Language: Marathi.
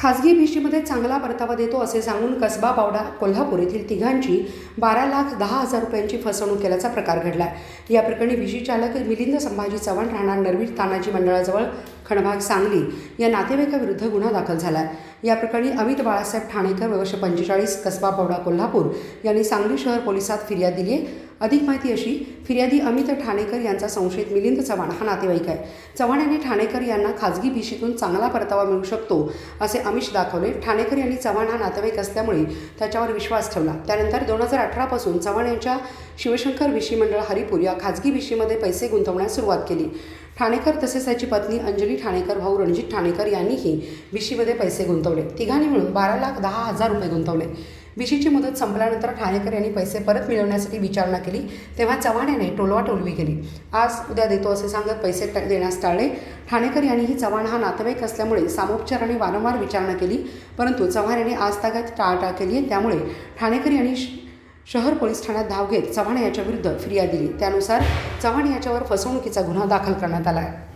खाजगी भिशीमध्ये चांगला परतावा देतो असे सांगून कसबा पावडा कोल्हापूर येथील तिघांची बारा लाख दहा हजार रुपयांची फसवणूक केल्याचा प्रकार घडला या प्रकरणी भिशी चालक मिलिंद संभाजी चव्हाण राहणार नरवीर तानाजी मंडळाजवळ खणभाग सांगली या नातेवाईकाविरुद्ध गुन्हा दाखल झाला या प्रकरणी अमित बाळासाहेब ठाणेकर वर्ष पंचेचाळीस कसबा पावडा कोल्हापूर यांनी सांगली शहर पोलिसात फिर्याद दिली आहे. अधिक माहिती अशी फिर्यादी अमित ठाणेकर यांचा संशयित मिलिंद चव्हाण हा नातेवाईक आहे. चव्हाण यांनी ठाणेकर यांना खाजगी भिशीतून चांगला परतावा मिळू शकतो असे आमिष दाखवले. ठाणेकर यांनी चव्हाण हा नातेवाईक असल्यामुळे त्याच्यावर विश्वास ठेवला. त्यानंतर दोन हजार अठरापासून चव्हाण यांच्या शिवशंकर विशी मंडळ हरिपूर या खाजगी भिशीमध्ये पैसे गुंतवण्यास सुरुवात केली. ठाणेकर तसेच त्याची पत्नी अंजली ठाणेकर भाऊ रणजित ठाणेकर यांनीही विशीमध्ये पैसे गुंतवले. तिघांनी मिळून बारा लाख दहा हजार रुपये गुंतवले. विशीची मुदत संपल्यानंतर ठाणेकर यांनी पैसे परत मिळवण्यासाठी विचारणा केली. तेव्हा चव्हाण याने टोलवा टोलवी केली. आज उद्या देतो असे सांगत पैसे ट- देण्यास टाळले. ठाणेकर यांनीही चव्हाण हा नातेवाईक असल्यामुळे सामोपचाराने वारंवार विचारणा केली. परंतु चव्हाण यांनी आज तागात टाळाटाळ केली आहे. त्यामुळे ठाणेकर यांनी श- शहर पोलीस ठाण्यात धाव घेत चव्हाण याच्या विरुद्ध फिर्याद दिली. त्यानुसार चव्हाण याच्यावर फसवणुकीचा गुन्हा दाखल करण्यात आला आहे.